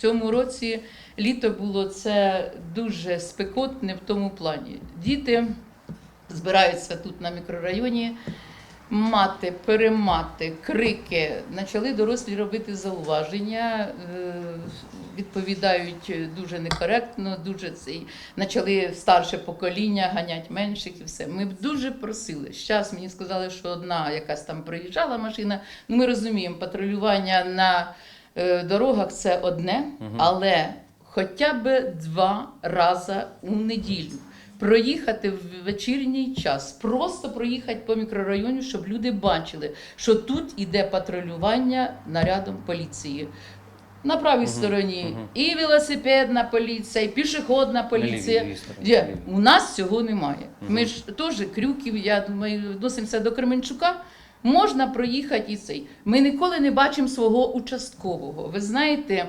Цьому році літо було це дуже спекотне в тому плані. Діти збираються тут на мікрорайоні, мати, перемати, крики. Почали дорослі робити зауваження, е, відповідають дуже некоректно, дуже цей. Почали старше покоління ганять менших і все. Ми б дуже просили. Зараз мені сказали, що одна якась там приїжджала машина. Ну, ми розуміємо, патрулювання на дорогах це одне, але хоча б два рази у неділю. Проїхати в вечірній час, просто проїхати по мікрорайону, щоб люди бачили, що тут іде патрулювання нарядом поліції. На правій стороні і велосипедна поліція, і пішохідна поліція. лівій Є. лівій. У нас цього немає. Ми ж теж крюків, я думаю, відносимося до Кременчука. Можна проїхати і цей. Ми ніколи не бачимо свого участкового. Ви знаєте,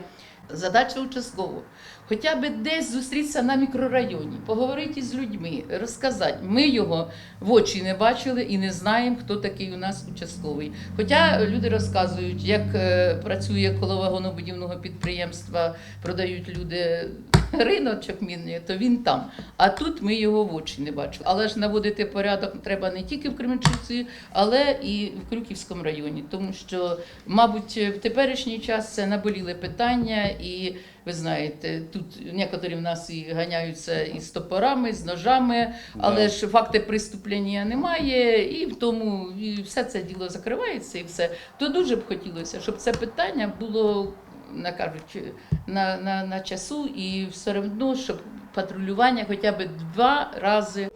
задача участкового. Хоча б десь зустрітися на мікрорайоні, поговорити з людьми, розказати. Ми його в очі не бачили і не знаємо, хто такий у нас участковий. Хоча люди розказують, як е, працює коло вагонобудівного підприємства, продають люди риночок мінний, то він там. А тут ми його в очі не бачили. Але ж наводити порядок треба не тільки в Кременчуці, але і в Крюківському районі, тому що, мабуть, в теперішній час це наболіле питання, і ви знаєте, тут некоторі в нас і ганяються і з топорами, з ножами, але ж факти преступлення немає, і в тому і все це діло закривається, і все. То дуже б хотілося, щоб це питання було на кажуть, на, на, на часу і все одно, щоб патрулювання хоча б два рази